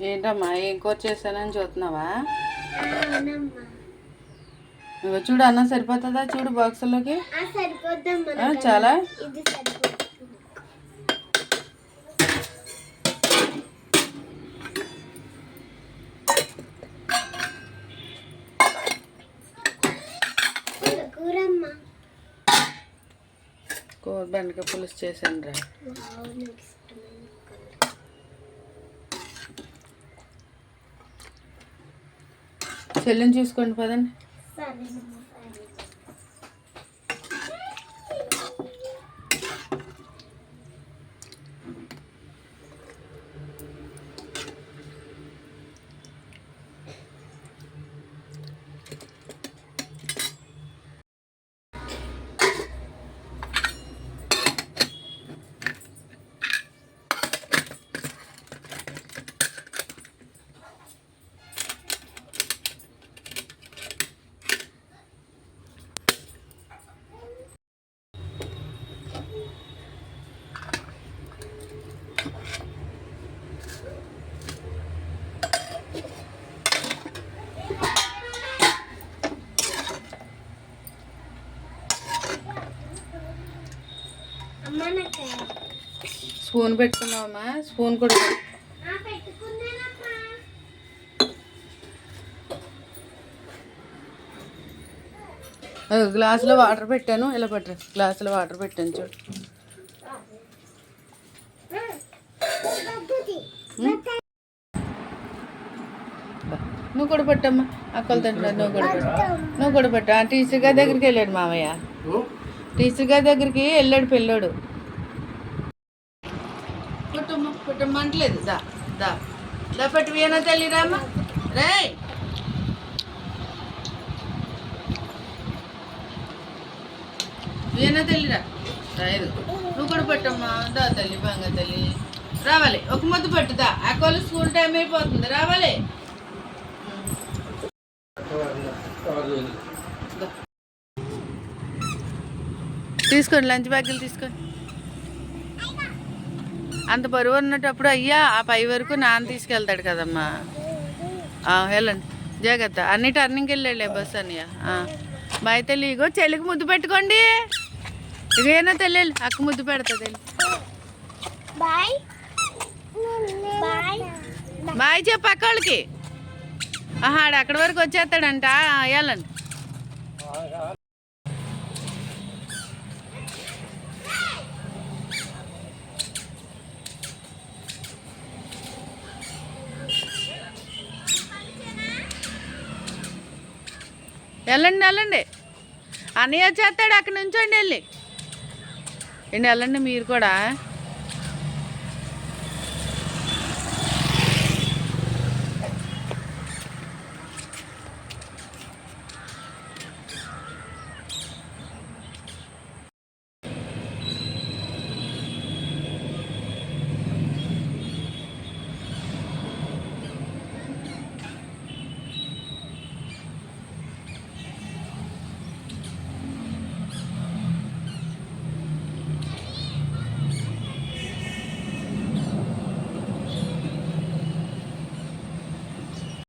ఏంటమ్మా ఏం కూర చేశానని చూస్తున్నావా? ఇగో చూడు అన్నం సరిపోతుందా చూడు ఆ, చాలా? కూర బెండకాయ పులుసు చేశాను రా చెల్లిని చూసుకోండి పదండి. స్పూన్ పెట్టుకున్నావమ్మా స్పూన్ కూడా గ్లాసులో వాటర్ పెట్టాను. ఇలా పెట్టరు గ్లాసులో వాటర్ పెట్టాను చూడు. నువ్వు కూడా పెట్టమ్మా. అక్కలు తింటున్నారు నువ్వు కూడా పెట్టు. నువ్వు కూడా పెట్టు. ఆ టీచర్ గారి దగ్గరికి వెళ్ళాడు మామయ్య. టీచర్ గారి దగ్గరికి వెళ్ళాడు పిల్లోడు. పుట్టమ్మ పుట్టమ్మ అంటలేదు. దా దా. దా పెట్టి వీణ తల్లిరామ్మా రే వీణ తల్లిరా రాయదు నువ్వు కూడా పెట్టమ్మా. దా తల్లి బంగ తల్లి. రావాలి. ఒక ముద్దు పట్టుదా అక్కలు స్కూల్ టైం అయిపోతుంది. రావాలి. తీసుకోండి లంచ్ బ్యాగులు తీసుకోండి. అంత బరువు ఉన్నటప్పుడు అయ్యా ఆ పై వరకు నాన్న తీసుకెళ్తాడు కదమ్మా. వెళ్ళండి. జాగ్రత్త. అన్ని టర్నింగ్కి వెళ్ళాడులే బస్ అన్నయ్య. బాయ్ తల్లి ఇగో చెల్లికి ముద్దు పెట్టుకోండి. ఇదేనా తెల్లి అక్క ముద్దు పెడతా బాయ్. బాయ్. చెప్పు అక్క వాళ్ళకి. ఆహా అక్కడి వరకు వచ్చేస్తాడంట. వెళ్ళండి. వెళ్ళండి వెళ్ళండి. అన్నయ్య చేస్తాడు అక్కడ నుంచోండి వెళ్ళి. వెళ్ళండి మీరు కూడా?